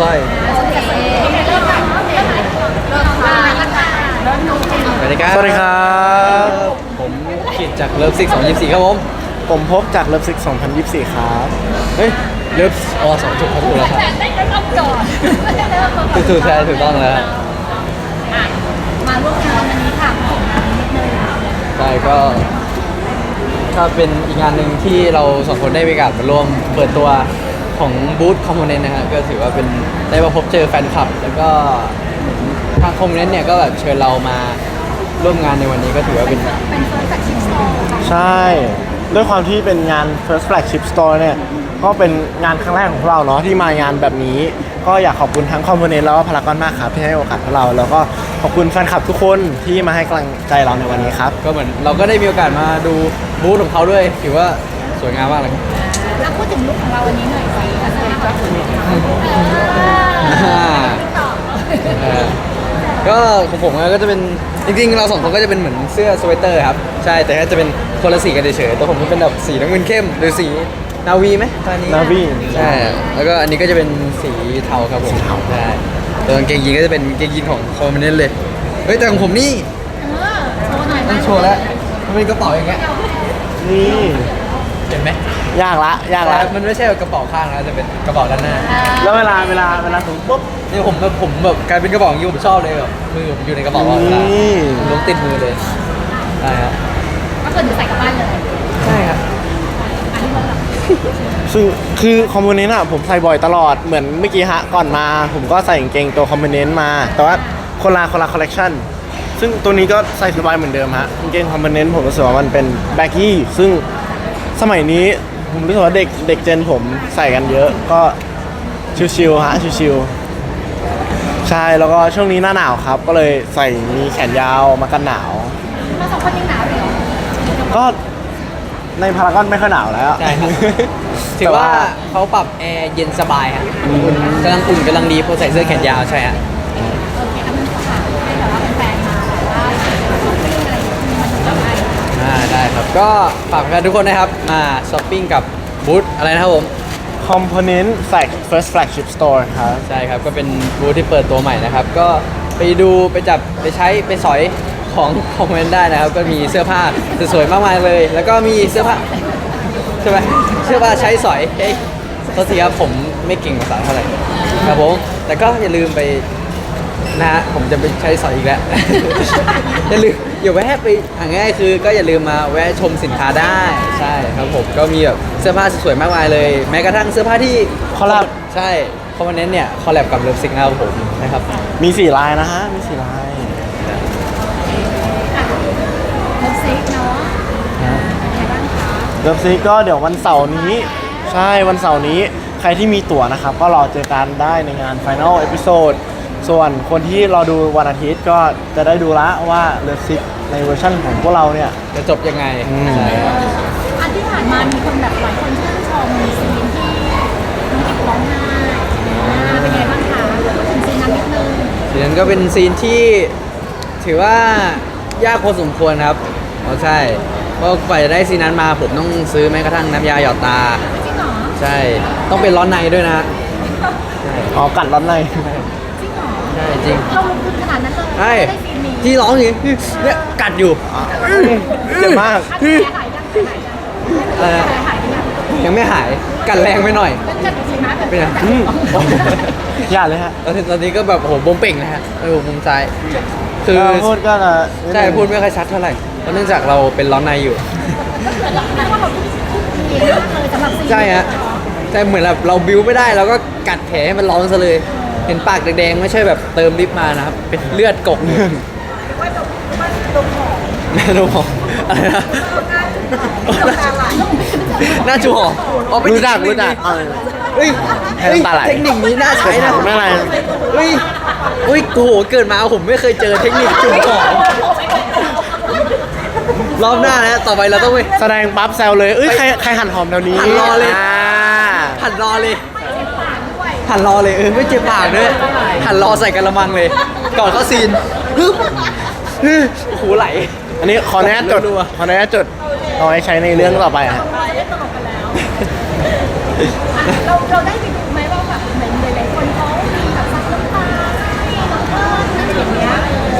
สร้อยโอเคเริ่มค่ะเริ่มเลยเริ่มค่ะเริ่มดูจริงสวัสดีครับสวัสดีครับ ผมกิดจากเลิฟซิก2024ครับผมผมพบจากเลิฟซิก2024 ครับ เฮ้ย เลิฟอ๋อสองถูกครับถูกแล้วครับแต่ได้เริ่มก่อนเริ่มก่อนถูกถูกใช่ถูกต้องแล้วครับอะมาร่วมงานวันนี้ค่ะผลงานนิดนึงใช่ก็ก็เป็นอีกงานหนึ่งที่เราสองคนได้มีโอกาสมาร่วมเปิดตัว ของบูธคอมโพเนนต์นะครับก็ถือว่าเป็นได้มาพบเจอแฟนคลับ แล้วก็ทางคอมโพเนนต์เนี่ยก็แบบเชิญเรามาร่วมงานในวันนี้ก็ถือว่าเป็น เป็นเฟิร์สแฟลกชิพสโตร์ใช่ ด้วยความที่เป็นงาน First Flagship Store เนี่ย ก็เป็นงานครั้งแรกของพวกเราเนาะที่มางานแบบนี้ ก็อยากขอบคุณทั้งคอมโพเนนต์แล้วก็พารากอนมากครับที่ให้โอกาสพวกเรา แล้วก็ขอบคุณแฟนคลับทุกคนที่มาให้กำลังใจเราในวันนี้ครับ ก็เหมือนเราก็ได้มีโอกาสมาดูบูธของเขาด้วย ถือว่าสวยงามมากเลยอะพูดถึงลุคของเราวันนี้หน่อยสิ อะไรครับต่อเออก็ของผมก็จะเป็นจริงๆเราสองคนก็จะเป็นเหมือนเสื้อสเวตเตอร์ครับ ใช่แต่ก็จะเป็นคนละสีกันเฉยๆแต่ผมก็เป็นแบบสีน้ำเงินเข้มหรือสีนาวีไหมตอนนี้ Navy ใช่ แล้วก็อันนี้ก็จะเป็นสีเทาครับผมใช่ตัวกางเกงยีนก็จะเป็นกางเกงยีนของคอมเมนต์เลย เฮ้ยแต่ของผมนี่เออโชว์หน่อยต้องโชว์แล้วมันเป็นกระเป๋าอย่างเงี้ยนี่ เห็นไหมยากละยากละ มันไม่ใช่กระเป๋าข้างนะจะเป็นกระเป๋าด้านหน้า แล้วเวลาเวลาเวลาถึงปุ๊บนี่ผมแบบผมแบบกลายเป็นกระเป๋าอย่างนี้ผมชอบเลยแบบมือผมอยู่ในกระเป๋าตลอดเวลานี่ ผมล้วงติดมือเลยใช่ครับก็คือใส่กลับบ้านเลยใช่ครับอันนี้เราซึ่งคือคอมโพเนนต์อะผมใส่บ่อยตลอดเหมือนเมื่อกี้ฮะก่อนมา ผมก็ใส่กางเกงตัวคอมโพเนนต์มา แต่ว่าคนละคนละคอลเลกชันซึ่งตัวนี้ก็ใส่สบายเหมือนเดิมฮะกางเกงคอมโพเนนต์ผมรู้สึกว่ามันเป็นแบ็กกี้ซึ่ง สมัยนี้ผมรู้สึกว่าเด็กเด็กเจนผมใส่กันเยอะก็ชิวๆฮะชิวๆใช่แล้วก็ช่วงนี้หน้าหนาวครับ ก็เลยใส่มีแขนยาวมากันหนาวเราสองคนยังหนาวอยู่เหรอก็ในพารากอนไม่ค่อยหนาวแล้วใช่ครับ ถือว่าเขาปรับแอร์เย็นสบายฮะอุ่นกำลังอุ่นกำลังดีเพราะใส่เสื้อแขนยาวใช่ฮะ ก็ฝากแฟนๆทุกคนนะครับ มาช้อปปิ้งกับบูธอะไรนะครับผม Component Flag First Flagship Store ครับ ใช่ครับ ก็เป็นบูธที่เปิดตัวใหม่นะครับ ก็ไปดูไปจับไปใช้ไปสอยของคอมเมนต์ได้นะครับ ก็มีเสื้อผ้าสวยๆมากมายเลย แล้วก็มีเสื้อผ้าใช่ไหมเสื้อผ้าใช้สอยเฮ้ยโทษทีครับผมไม่เก่งภาษาเท่าไหร่ครับผม แต่ก็อย่าลืมไป นะฮะผมจะไปใช้สอยอีกแล้ว อย่าลืมอย่าแวะไปอ่าง่ายๆคือ ก็อย่าลืมมาแวะชมสินค้าได้ใช่ครับผมก็มีแบบเสื้อผ้าสวยๆมากมายเลย แม้กระทั่งเสื้อผ้าที่ Collab ใช่คอมเมนต์เนี่ยคอลแลบกับเลิฟซิกนะครับผมนะครับ มีสี่ลายนะฮะ มีสี่ลาย เลิฟซิกเนาะเป็นไงบ้างคะเลิฟซีก็เดี๋ยววันเสาร์นี้ ใช่วันเสาร์นี้ ใครที่มีตั๋วนะครับ ก็รอเจอกันได้ในงาน Final Episode ส่วนคนที่รอดูวันอาทิตย์ก็จะได้ดูละว่าเลิฟซิกในเวอร์ชันของพวกเราเนี่ย จะจบยังไงอืม ใช่ครับอันที่ผ่านมามีคนแบบหลายคนชื่นชมซีนที่น้องกิ๊บร้องไห้อ่าเป็นไงบ้างคะเดี๋ยวพูดถึงซีนนั้นนิดนึงซีนนั้นก็เป็นซีนที่ถือว่ายากพอสมควรครับอ๋อใช่เพราะกว่าจะได้ซีนนั้นมาผมต้องซื้อแม้กระทั่งน้ำยาหยอดตา จริงเหรอใช่ ต้องเป็นร้อนในด้วยนะใช่อ๋อกัดร้อนใน จริงเหรอใช่จริงเราลงทุนขนาดนั้นเลยใช่ได้ซีนนี้ที่ร้องอย่างนี้เนี่ยกัดอยู่เจ็บมากอันนี้หายยังหายยังอะไรนะหายยังยังไม่หายกัดแรงไปหน่อยแล้วจะจริงนะเป็นไงอืมอย่าเลยฮะตอนนี้ตอนนี้ก็แบบโอ้โหบวมเป่งนะฮะเออมุมซ้ายคือเออพูดก็จะใช่พูดไม่ค่อยชัดเท่าไหร่เพราะเนื่องจากเราเป็นร้อนในอยู่เราคิดว่าเราทุ่มทุ่มเทมากเลยสำหรับซีนใช่ฮะใช่เหมือนแบบเราบิวไม่ได้เราก็กัดแผลให้มันร้อนซะเลย เห็นปากแดงๆไม่ใช่แบบเติมลิปมานะครับ เป็นเลือดกบเลยแม่ดูหอมอะไรนะหน้าจูหอมอ๋อเป็นรู้จักเทคนิครู้จักนี้เออเฮ้ยให้เฮ้ยน้ำตาไหล เทคนิคนี้น่าใช้นะไม่เป็นไร เฮ้ยเฮ้ยกูโหเกิดมาผมไม่เคยเจอเทคนิคจุ่มหอมรอบหน้านะต่อไปเราต้องไป แสดงปั๊บแซวเลย เอ้ยใครใครหั่นหอมแถวนี้หั่นรอเลยาหันรอเลย หันรอเลยเออไม่เจ็บปากด้วยหันรอใส่กระมังเลย ก่อนเข้าซีนหูไหล อันนี้ขอแนุญาตจดรัว ขอแนุญาจดเอาไว้ใช้ในเรื่องต่อไปอะเราได้ดูไหมว่าแบบเนหลายๆคนเขา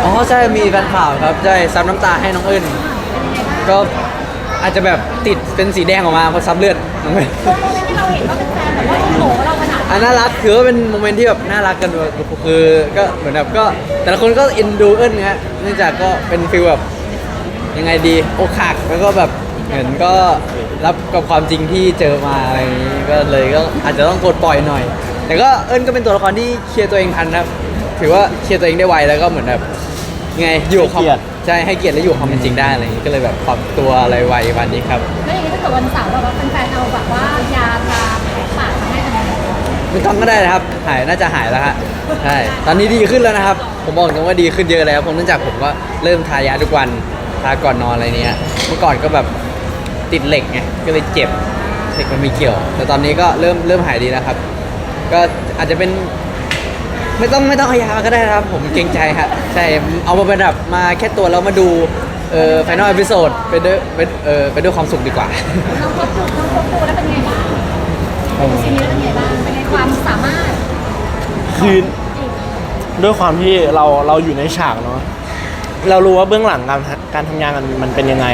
อ๋อใช่มีแฟนข่าวครับใช่ซ้ำน้ำตาให้น้องเอิญก็อาจจะแบบติดเป็นสีแดงออกมาเพราะซ้ำเลือดน้องเอิญ ตรงนต์ที่เราเห็นว่เป็นแฟนแบบว่าโอันน่ารักถือว่าเป็นโมเมนต์ที่แบบน่ารักกันด้วยคือก็เหมือนแบบก็แต่ละคนก็เอ็นดูเอิญนะฮะเนื่องจากก็เป็นฟีลแบบยังไงดีอกหักแล้วก็แบบเหมือนก็รับกับความจริงที่เจอมาอะไรอย่างนี้ก็เลยก็อาจจะต้องกดปล่อยหน่อย แต่ก็เอิญก็เป็นตัวละครที่เคลียร์ตัวเองทันครับ ถือว่าเคลียร์ตัวเองได้ไวแล้วก็เหมือนแบบยังไงอยู่กับความให้เกียรติ ใช่ให้เกียรติและอยู่กับความเป็นจริงได้อะไรอย่างนี้ก็เลยแบบปรับตัวอะไรไววันนี้ครับ แล้วอย่างนี้ถ้าเกิดวันเสาร์แบบว่าแฟนๆเอาแบบว่ายาทาแผลปากมาให้ทำไง ไม่ต้องก็ได้นะครับ หายน่าจะหายแล้วฮะใช่ตอนนี้ดีขึ้นแล้วนะครับ ผมบอกตรงว่าดีขึ้นเยอะแล้วผมเนื่องจากผมก็เริ่มทายาทุกวันทาก่อนนอนอะไรเนี้ยเมื่อก่อนก็แบบติดเหล็กไงก็เลยเจ็บเหล็กมันมีเกี่ยว แต่ตอนนี้ก็เริ่มเริ่มหายดีแล้วครับ ก็อาจจะเป็น ไม่ต้องไม่ต้องเอายามาก็ได้นะครับ ผมเกรงใจครับใช่เอามาเป็นแบบมาแค่ตัวแล้วมาดูเอ่อไฟนอลเอพิโซดไปด้วยไปเอ่อไปด้วยความสุขดีกว่า น้องพบดูน้องพบดูแล้วเป็นไงบ้าง ซีนี้แล้วเป็นไงบ้างเป็นไงความสามารถคือจริงด้วยความที่เราเราอยู่ในฉากเนาะเรารู้ว่าเบื้องหลังการการทำงานมันมันเป็นยังไง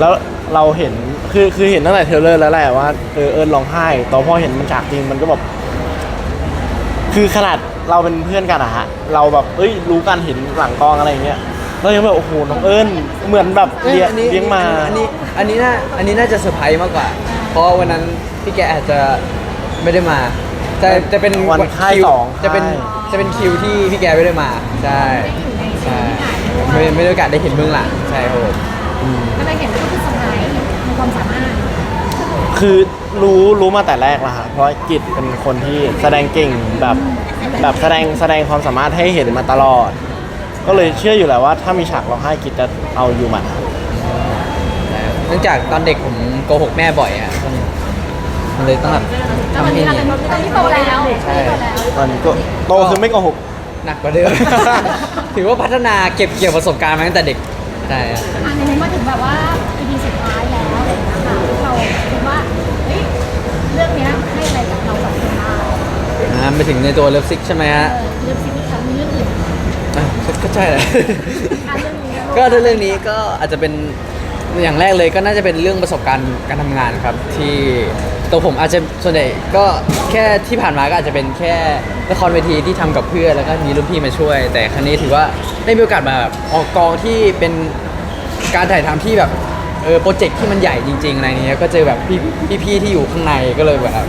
แล้วเราเห็นคือคือเห็นตั้งแต่เทรลเลอร์แล้วแหละว่าเออเอิญร้องไห้แตอนพอเห็นมันฉากจริงมันก็แบบคือขนาดเราเป็นเพื่อนกันอะฮะเราแบบเอ้ยรู้กันเห็นหลังกองอะไรอย่างเงี้ยเรายังแบบโอ้โหน้องเอิญเหมือนแบบเลี้ยงอันนี้เลี้ยงมา อันนี้อันนี้น่าอันนี้น่าจะเซอร์ไพรส์มากกว่า เพราะวันนั้นพี่แกอาจจะไม่ได้มา จะจะเป็นวันค่ายคิวสองจะเป็นค่ายจะเป็นคิวที่พี่แกไม่ได้มาใช่ได้อยู่ในซีใช่รีส์ถ่ายด้วยไม่ไม่ได้โอกาสได้เห็นเบื้องหลังใช่ครับผม ก็ได้เห็นว่าก็คือสมัยมีความสามารถคือรู้รู้มาแต่แรกแล้วฮะเพราะกิจเป็นคนที่แสดงเก่งแบบแบบแสดงแสดงความสามารถให้เห็นมาตลอด ก็เลยเชื่ออยู่แล้วว่าถ้ามีฉากร้องไห้กิจจะเอาอยู่หมัดใช่ครับเนื่องจากตอนเด็กผมโกหกแม่บ่อยอะต้องมันเลยต้องแบบแล้ววันทำให้นี้เราเป็นตอนที่โตแล้วใช่โตแล้วตอนนี้ก็โตคือไม่โกหกหนักกว่าเดิม ถือว่าพัฒนาเก็บเกี่ยวประสบการณ์มาตั้งแต่เด็กใช่ครับอันนี้มาถึงแบบว่า EP สุดท้ายแล้วอะไรอย่างเงี้ยค่ะเราคิดว่าเฮ้ยเรื่องเนี้ยให้อะไรกับเราสองคนบ้างอ่าไปถึงในตัวเลิฟซิกใช่ไหมเอฮะอเรื่องซีรีส์ครั้งนี้เรื่องอื่นอะก็ก็ใช่แหละ อะเรื่องนี้นะก็เรื่องนี้ก็อาจจะเป็น อย่างแรกเลยก็น่าจะเป็นเรื่องประสบการณ์การทำงานครับ ที่ตัวผมอาจจะส่วนใหญ่ก็แค่ที่ผ่านมาก็อาจจะเป็นแค่ละครเวทีที่ทำกับเพื่อนแล้วก็มีรุ่นพี่มาช่วย แต่ครั้งนี้ถือว่าได้มีโอกาสมาแบบออกกองที่เป็นการถ่ายทำที่แบบเออโปรเจกต์ที่มันใหญ่จริงๆอะไรเนี้ยก็เจอแบบพี่พี่ๆที่อยู่ข้างในก็เลยแบบ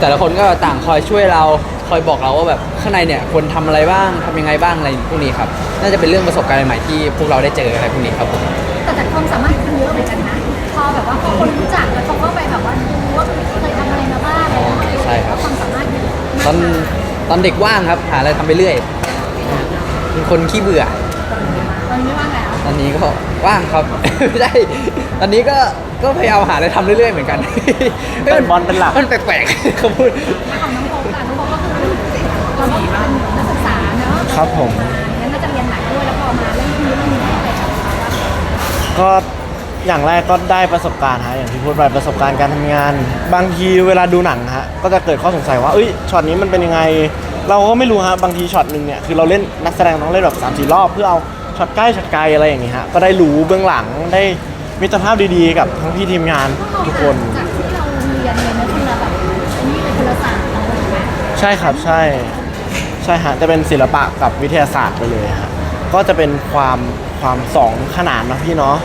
แต่ละคนก็ต่างคอยช่วยเราคอยบอกเราว่าแบบข้างในเนี่ยควรทำอะไรบ้างทำยังไงบ้างอะไรพวกนี้ครับ น่าจะเป็นเรื่องประสบการณ์ใหม่ที่พวกเราได้เจออะไรพวกนี้ครับผม แต่แต่ความสามารถคือเยอะเหมือนกันนะพอแบบว่าพอคนรู้จักแล้วเขาก็ไปแบบว่าดูว่าเคยทำอะไรมาบ้างอะไรอย่างเงี้ยใช่ครับ แล้วความสามารถเยอะตอนตอนเด็กว่างครับ หาอะไรทำไปเรื่อยเป็นคนขี้เบื่อ ตอนนี้ไม่ว่างแล้วตอนนี้ก็ว่างครับ ไม่ได้ ตอนนี้ก็ก็พยายามหาอะไรทำเรื่อยๆเหมือนกันเตะบอลเป็นหลัก มันแปลกๆเขาพูด แล้วของน้องโบกันน้องโบก็คือเราก็เป็นนักศึกษาเนาะครับผมงั้นก็จะเรียนหนักด้วยแล้วพอมาเล่นเรื่องนี้เรื่องนี้ให้อะไร กับเราบ้างก็อย่างแรกก็ได้ประสบการณ์ฮะอย่างที่พูดไปประสบการณ์การทำงาน บางทีเวลาดูหนังฮะก็จะเกิดข้อสงสัยว่าเอ้ยช็อตนี้มันเป็นยังไง เราก็ไม่รู้ฮะบางทีช็อตหนึ่งเนี่ยคือเราเล่นนักแสดงต้องเล่นแบบสามสี่รอบ เพื่อเอาช็อตใกล้ช็อตไกลอะไรอย่างงี้ฮะก็ได้รู้เบื้องหลังได้มิตรภาพดีๆ กับทั้งพี่ทีมงานทุกคน จากที่เราเรียนเนี่ยนะคือเราแบบอันนี้เป็นคนละศาสตร์เราเลยไหมใช่ครับใช่ ใช่ฮะจะเป็นศิลปะกับวิทยาศาสตร์ไปเลยฮะก็จะเป็นความ ความสองขนานเนาะพี่เนาะ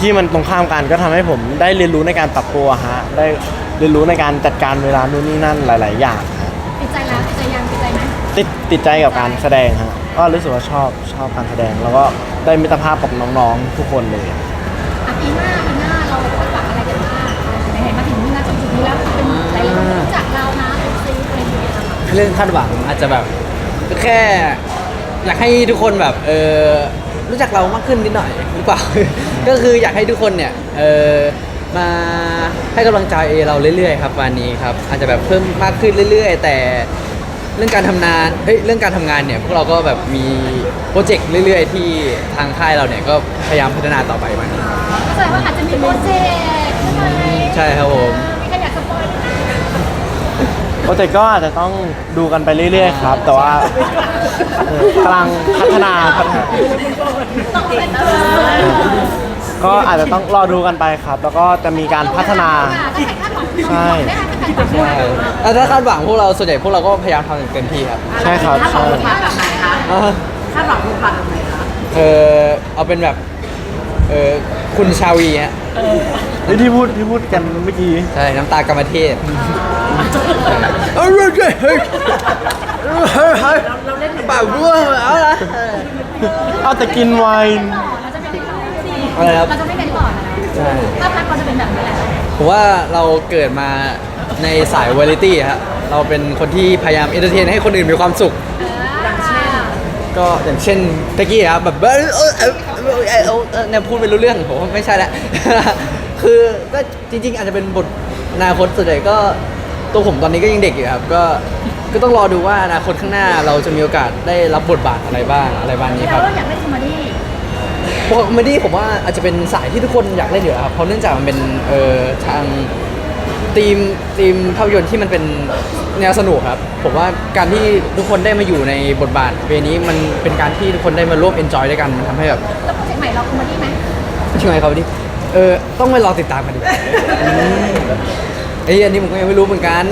ที่มันตรงข้ามกันก็ทำให้ผมได้เรียนรู้ในการปรับตัวฮะได้เรียนรู้ในการจัดการเวลานู่นนี่นั่นหลาย ๆ อย่างฮะติดใจแล้วติดใจยังติดใจไหมติดติดใจกับการแสดงฮะก็รู้สึกว่าชอบชอบการแสดง แล้วก็ได้มิตรภาพกับน้องๆทุกคนเลยอะปีหน้าปีหน้าเราคาดหวังอะไรกันบ้างไหนๆมาถึงนี่นะจนถึงนี้แล้วเป็นหลายๆคนรู้จักเรานะเป็นซีอะไรอย่างเงี้ยค่ะเรื่องคาดหวังอาจจะแบบก็แค่อยากให้ทุกคนแบบเออ รู้จักเรามากขึ้นนิดหน่อยหรือเปล่า ก็คืออยากให้ทุกคนเนี่ยเออมาให้กำลังใจเราเรื่อยๆครับวันนี้ครับอาจจะแบบเพิ่มมากขึ้นเรื่อย ๆ แต่เรื่องการทำงานเฮ้ยเรื่องการทำงานเนี่ยพวกเราก็แบบมีโปรเจกต์เรื่อย ๆ ที่ทางค่ายเราเนี่ยก็พยายามพัฒนาต่อไปวันนี้ ก็แสดงว่าอาจจะมีโปรเจกต์ใช่ไหมใช่ครับผมมีใครอยากสปอยล์ไหม โปรเจกต์ก็อาจจะต้องดูกันไปเรื่อย ๆ ครับ แต่ว่าเออกำลังพัฒนาพัฒนาก็อาจจะต้องรอดูกันไปครับ แล้วก็จะมีการพัฒนาใช่ใช่แล้วถ้าคาดหวังพวกเราส่วนใหญ่พวกเราก็พยายามทำอย่างเต็มที่ครับใช่ครับคาดหวัใช่งบทบาทแบบไหนคะอ่าคาดหวังบทบาทแบบไหนคะ เออเอาเป็นแบบเออคุณชาวีฮะ เฮ้ยที่พูดที่พูดกันเมื่อกี้ใช่น้ำตากรรมเทศเฮ้ยเฮ้ยเฮ้ยเฮ้ยเฮ้ยเฮ้ยปากบ้วเอาละเอาแต่กินไวน์อะไรครับเราจะไม่เป็นก่อนนะใช่ถ้าพักเราจะเป็นแบบนี้แหละผมว่าเราเกิดมาในสายวาไรตี้ฮะเราเป็นคนที่พยายามเอนเตอร์เทนให้คนอื่นมีความสุขอย่างเช่นก็อย่างเช่นตะกี้ครับแบบเออเออเออเออเออเออเนี่ยพูดไม่รู้เรื่องผมว่าไม่ใช่ละ คือก็จริง ๆ อาจจะเป็นบทอนาคตส่วนใหญ่ก็ตัวผมตอนนี้ก็ยังเด็กอยู่ครับก็ก็ต้องรอดูว่าอนาคตข้างหน้าเราจะมีโอกาสได้รับบทบาทอะไรบ้างอะไรบ้างนี้แล้ควรับเราอยากเล่นคอมเมดี้เพราะคอมเมดี้ผมว่าอาจจะเป็นสายที่ทุกคนอยากเล่นอยู่แล้วครับเพราะเนื่องจากมันเป็นเอ่อทางทีมทีมภาพยนตร์ที่มันเป็นแนวสนุกครับ ผมว่าการที่ทุกคนได้มาอยู่ในบทบาทเวนี้มันเป็นการที่ทุกคนได้มาร่วมเอนจอยด้วยกันมันทำให้แบบแล้วโปรเจกต์ใหม่เราคอมเมดี้ไหมใช่ไหมครับดิ เออต้องไปรอติดตามกันดีกว่าไอ้ยอันนี้ผมก็ยังไม่รู้เหมือนกัน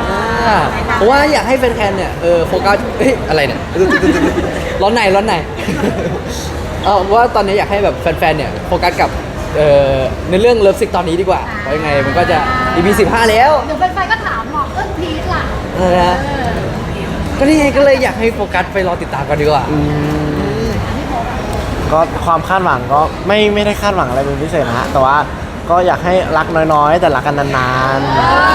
อ่าเพราะว่าอยากให้แฟนๆเนี่ยเออโฟกัสเฮ้ยอะไรเนี่ยร้อนในร้อนในเออว่าตอนนี้อยากให้แบบแฟนๆเนี่ยโฟกัสกับเอ่อในเรื่องเลิฟซิกตอนนี้ดีกว่าเพราะยังไงมันก็จะ EP 15 แล้วเดี๋ยวแฟนๆก็ถามหรอกเอิ้นพีทล่ะเออนะเออ ก็นี่ไงก็เลยอยากให้โฟกัสไปรอติดตามกันดีกว่า อืม ก็ความคาดหวังก็ไม่ไม่ได้คาดหวังอะไรเป็นพิเศษนะฮะแต่ว่าก็อยากให้รักน้อยๆ แต่รักกันนาน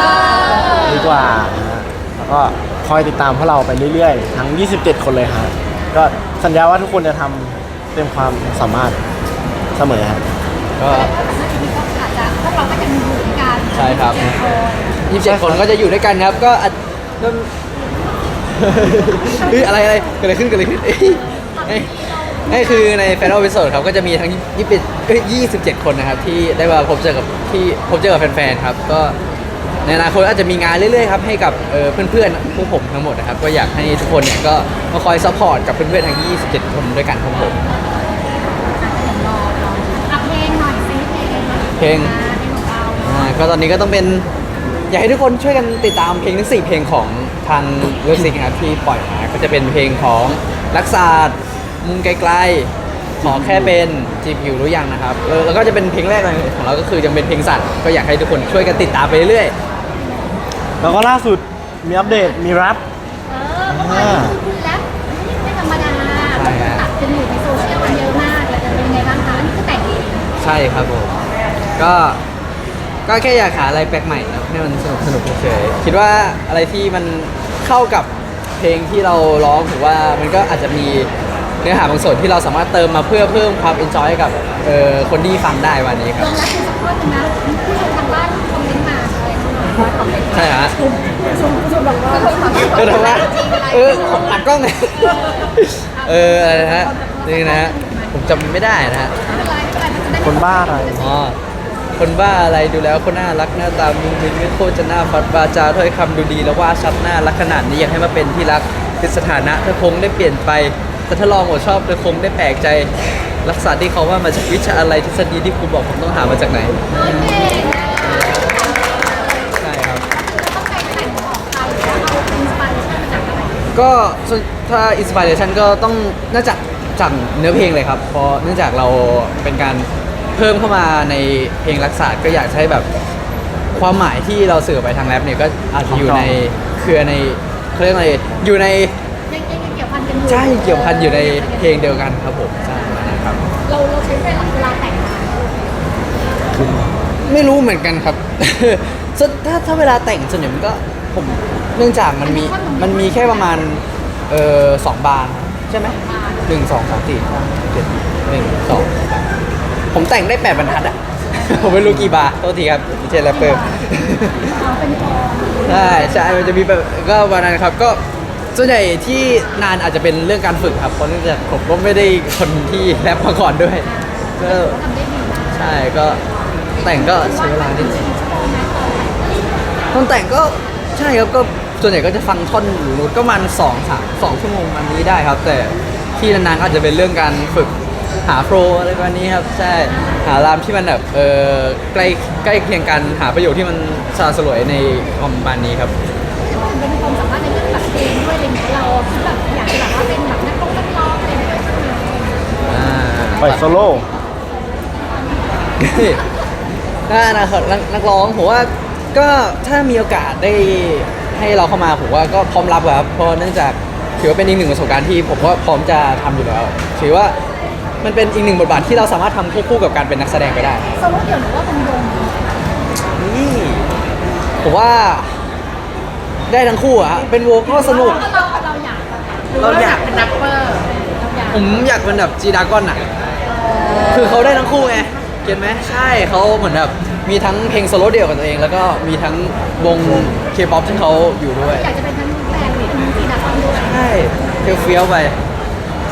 ๆดีกว่านะฮะแล้วก็คอยติดตามพวกเราไปเรื่อยๆ ทั้ง 27 คนเลยฮะก็สัญญาว่าทุกคนจะทำเต็มความสามารถเสมอฮะก็แต่ทีนี้ก็อาจจะพวกเราก็จะมีอยู่ด้วยกันใช่ครับ27คนก็จะอยู่ด้วยกันครับ ก็อาจก็เฮ้ยอะไรอะไรเกิดอะไรขึ้นเกิดอะไรขึ้นเอ้ยเอ้ย นี่คือในแฟนอ l วิ s โ d ครับก็จะมีทั้ง21เอ้ย27คนนะครับ ที่ได้มาพบเจอกับที่พบเจอกับแฟนๆครับก็ในอนาคตอาจจะมีงานเรื่อยๆครับให้กับเพื่อนๆพวกผมทั้งหมดนะครับก็อยากให้ทุกคนเนี่ยก็มาคอยซัพพอร์ตกับเพื่อนๆทั้ง 27 คนด้วยกันครับผมเพลงหน่อยซิเพลงอ่าก็ตอนนี้ก็ต้องเป็น อยากให้ทุกคนช่วยกันติดตามเพลงทั้ง4เพลงของทางเลิฟซิกนะครับที่ปล่อยมาก็จะเป็นเพลงของรักษา มุมไกลๆ ขอแค่เป็นจีบอยู่รู้ยังนะครับเออแล้วก็จะเป็นเพลงแรกเลยของเราก็คือยังเป็นเพลงสัตว์ก็อยากให้ทุกคนช่วยกันติดตามไปเรื่อยแล้วก็ล่าสุดมีอัปเดตมีแรปเออเมื่อวานนี้คุณแรปไม่ธรรมดาตัดกันอยู่ในโซเชียลกันเยอะมากแต่เป็นยังไงบ้างคะอันนี้คือแต่งเองๆ ใช่ครับผม ก็ก็แค่อยากหาอะไรแปลกใหม่นะให้มันสนุกสนุกเฉยๆคิดว่าอะไรที่มันเข้ากับเพลงที่เราร้องถือว่ามันก็อาจจะมี เนื้อหาบางส่วนที่เราสามารถเติมมาเพื่อเพิ่มความเอนจอยให้กับเอ่อคนที่ฟังได้วันนี้คลรับงแล้วคือสักข้อหนึงนะผู้ชมทางบ้านคอมเมนต์มาอะไรร้อยคอมเมนต์ใช่ฮะชมชมชมบอกว่าเออทำไมเออผมอัดกล้องไงเอออะไรนะฮะนี่นะฮะผมจำไม่ได้นะฮะ ไม่เป็นไรไม่เป็นไรมันจะได้คนบ้าอะไรอ๋อ คนบ้าอะไรดูแล้วคนน่ารักหน้าตามุงมิงไม่โคตรจะน่าฟัดวาจาถ้อยคำดูดีแล้วว่าชัดหน้ารักขนาดนี้อยากให้มาเป็นที่รักคือสถานะเธอคงได้เปลี่ยนไป แต่ถ้าลองหัวชอบเธอคงได้แปลกใจรักษาที่เขาว่ามาจากวิชาอะไรทฤษฎีที่ครูบอกผมต้องหามาจากไหนโอเคนะใช่ครับต้องไปแต่งของใครหรือว่าเอาอินสปิเรชันมาจากอะไรก็ส่วนถ้าอินสปิเรชันก็ต้องน่าจะจากเนื้อเพลงเลยครับ เพราะเนื่องจากเราเป็นการเพิ่มเข้ามาในเพลงรักษาก็อยากจะให้แบบความหมายที่เราสื่อไปทางแรปเนี่ยก็อาจจะอยู่ในเครือในเขาเรียกอะไรอยู่ใน ใช่เกี่ยวพันอยู่ในเพลงเดียวกันครับผมใช่นะครับเราเราใช้เวลาเวลาแต่งงานไม่รู้เหมือนกันครับ ส่วนถ้าถ้าเวลาแต่งส่วนใหญ่มันก็ผมเนื่องจากมันมีมันมีแค่ประมาณเอ่อสองบาร์ใช่ไหมหนึ่งสองสามสี่ห้าเจ็ดหนึ่งสองสามผมแต่งได้แปดบรรทัดอะ ผมไม่รู้กี่บาร์โทษทีครับไม่ใช่แรปเปอร์เอาเป็นกองใช่ใช่มันจะมีแบบก็วันนั้นครับก็ ส่วนใหญ่ที่นานอาจจะเป็นเรื่องการฝึกครับเพราะเนื่องจากผมก็ไม่ได้คนที่แรปมาก่อนด้วยก็ใช่ก็แต่งก็ใช้เวลานิดนึงตอนแต่งก็ใช่ครับก็ส่วนใหญ่ก็จะฟังท่อนหรือก็มันสองสามสองชั่วโมงมันนี้ได้ครับ แต่ที่นานๆก็อาจจะเป็นเรื่องการฝึกหาโปรอะไรประมาณนี้ครับใช่หารามที่มันแบบเออใกล้ใกล้เคียงกันหาประโยชน์ที่มันสละสลวยในประมาณนี้ครับ อยโซโล่ถ้าอนาคตนักนักร้องผมว่าก็ถ้ามีโอกาสได้ให้เราเข้ามาผมว่าก็พร้อมรับครับเพราะเนื่องจากถือว่าเป็นอีกหนึ่งประสบการณ์ที่ผมว่าพร้อมจะทำอยู่แล้ว ถือว่ามันเป็นอีกหนึ่งบทบาทที่เราสามารถทำควบคู่กับการเป็นนักแสดงไปได้โซโล่เดี่ยวหรือว่าเป็นวงนี่ผมว่าได้ทั้งคู่อะฮะเป็นวงก็สนุก เราเราอยากเราอยากเป็นแรปเปอร์เราอยากผมอยากเป็นแบบจีดากอนอะ คือเขาได้ทั้งคู่ไงเก็ตไหมใช่เขาเหมือนแบบมีทั้งเพลงโซโล่เดี่ยวกับตัวเอง แล้วก็มีทั้งวงเคป๊อปที่เขาอยู่ด้วยอยากจะเป็นทั้งแฟนหรือทั้งทีนักร้องด้วยใช่เฟี้ยวๆไป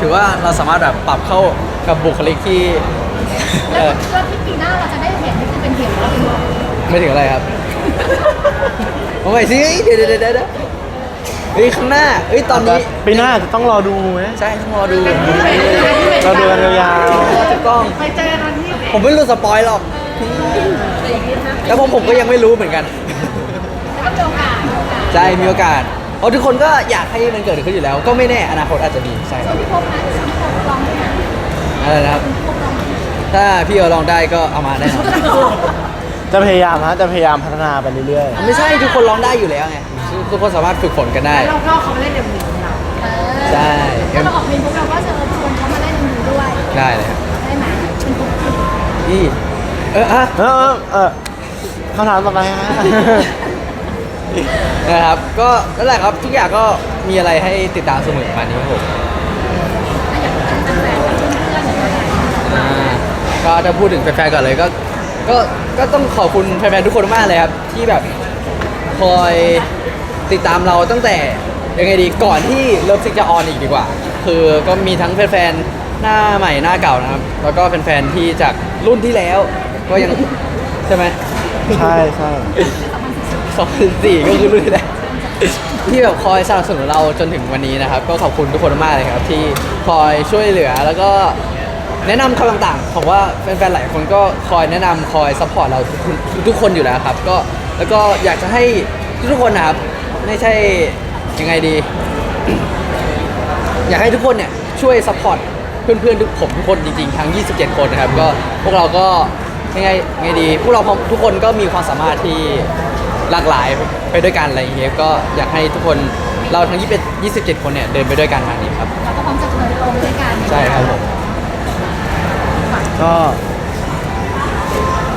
ถือว่าเราสามารถแบบปรับเข้ากับบุคลิกที่เอแล้วอก็ที่ปีหน้าเราจะได้เห็นนี่คือเป็นเหตุว่าเป็นวงไม่ถึงอะไรครับ เอาใหม่สิเดี๋ยวเดี๋ยวเดี๋ยวเดี๋ยว เฮ้ยข้างหน้าเฮ้ยตอนนี้ปีหน้าจะต้องรอดูไหมใช่ต้องรอดูเราดูกันยาวถูกต้องไปเจอกันวันที่ผมไม่รู้สปอยหรอกแล้วผมผมก็ยังไม่รู้เหมือนกันแล้วก็มีโอกาสมีโอกาสใช่มีโอกาสเพราะทุกคนก็อยากให้มันเกิดขึ้นอยู่แล้ว ก็ไม่แน่อนาคตอาจจะมีใช่คส่รัวนบพี่พบนะพี่พบร้องด้วยนะอะไรนะครับพี่พบร้องด้วยนะถ้าพี่เอาลองได้ก็เอามาแน่นอนๆจะพยายามฮะจะพยายามพัฒนาไปเรื่อยไม่ใช่ทุกคนร้องได้อยู่แล้วไง ทุกคนสามารถฝึกฝนกันได้เราก็เขาไม่เล่นเอ็มวีเราเออใช่ ถ้าเราออกเพลงปุ๊บเราก็เชิญชวนเขามาเล่นดูด้วยได้เลยครับได้ไหมเป็นปุ๊บจริงนี่เอออะๆเออเออเออคำถามต่อไปฮะ นะครับ ก็นั่นแหละครับทุกอย่างก็มีอะไรให้ติดตามเสมอประมาณนี้ครับผมถ้าอยากเป็นแฟนกับเพื่อนๆหรืออะไรอย่างเงี้ยอ่าก็ถ้าพูดถึงแฟนๆก่อนเลยก็ก็ก็ต้องขอบคุณแฟนๆทุกคนมากเลยครับ ที่แบบคอย ติดตามเราตั้งแต่ยังไงดีก่อนที่เริ่มซิกจะออนอีกดีกว่า คือก็มีทั้งแฟนๆหน้าใหม่หน้าเก่านะครับ แล้วก็แฟนๆที่จากรุ่นที่แล้ว ก็ยัง ใช่ไหมใช่ใช่2004ก็คือรุ่นที่แล้วที่แบบคอยสนับสนุนเราจนถึงวันนี้นะครับ ก็ขอบคุณทุกคนมากเลยครับ ที่คอยช่วยเหลือแล้วก็แนะนำคำต่างๆผมว่าแฟนๆหลายคนก็คอยแนะนำคอยซัพพอร์ตเราทุกคนทุกคนอยู่แล้วครับ ก็แล้วก็อยากจะให้ทุกๆคนนะครับ ไม่ใช่ยังไงดี อยากให้ทุกคนเนี่ยช่วยซัพพอร์ตเพื่อนๆทุกผมทุกคนจริงๆ ทั้ง 27 คนนะครับ ก็พวกเราก็ยังไงยังไงดี พวกเราทุกคนก็มีความสามารถที่หลากหลายไปด้วยกันอะไรอย่างเงี้ยก็อยากให้ทุกคนเราทั้ง21 27 คนเนี่ยเดินไปด้วยกันทางนี้ครับ เราก็พร้อมจะเดินตรงด้วยกัน ใช่ครับผม ก็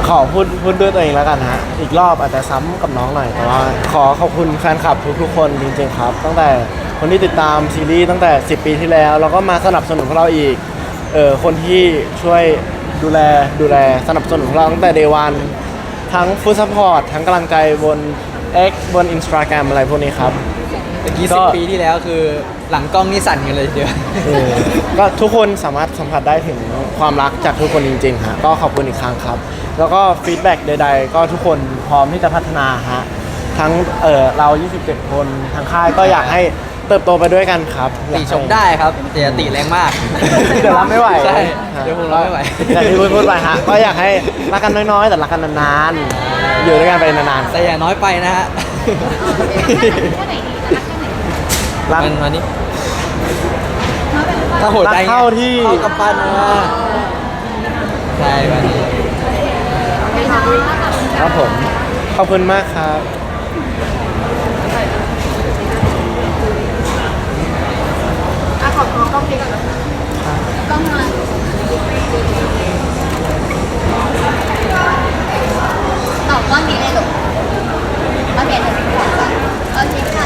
ขอพูดพูดด้วยตัวเองแล้วกันฮะ อีกรอบอาจจะซ้ำกับน้องหน่อย แต่ว่าขอขอบคุณแฟนคลับทุกๆคนจริงๆครับ ตั้งแต่คนที่ติดตามซีรีส์ตั้งแต่ 10 ปีที่แล้ว แล้วก็มาสนับสนุนพวกเราอีก เออคนที่ช่วยดูแลดูแลสนับสนุนพวกเราตั้งแต่เดวัน ทั้งฟู้ดซัพพอร์ตทั้งกำลังใจบน X บน Instagram อะไรพวกนี้ครับ เมื่อกี้ก็10ปีที่แล้วคือ หลังกล้องนี่สั่นกันเลยทีเดียว เออก็ทุกคนสามารถสัมผัสได้ถึงความรักจากทุกคนจริงๆฮะก็ขอบคุณอีกครั้งครับ แล้วก็ฟีดแบ็กใดๆ ก็ทุกคนพร้อมที่จะพัฒนาฮะทั้งเออเรา 27 คนทางค่ายก็อยากให้เติบโตไปด้วยกันครับติชมได้ครับแต่อย่าติแรงมากเดี๋ยวรับไม่ไหวใช่เดี๋ยวผมรับไม่ไหวอย่างที่พูดพูดไปฮะก็อยากให้รักกันน้อยๆ แต่รักกันนานๆอยู่ด้วยกันไปนานแต่อย่าน้อยไปนะฮะ แค่ไหนดีจะ รักมันมานี่ถ้าโหดรักใจเข้าที่เข้ากับปันมาใช่วัดีครับผม ขอบคุณมากครับอขอบคุณกล้องนี้ก่อนนะคะกล้องมาตอบกล้องนี้เลยลูกโอเคเดี๋ยวขอบคุณโอเคค่ะ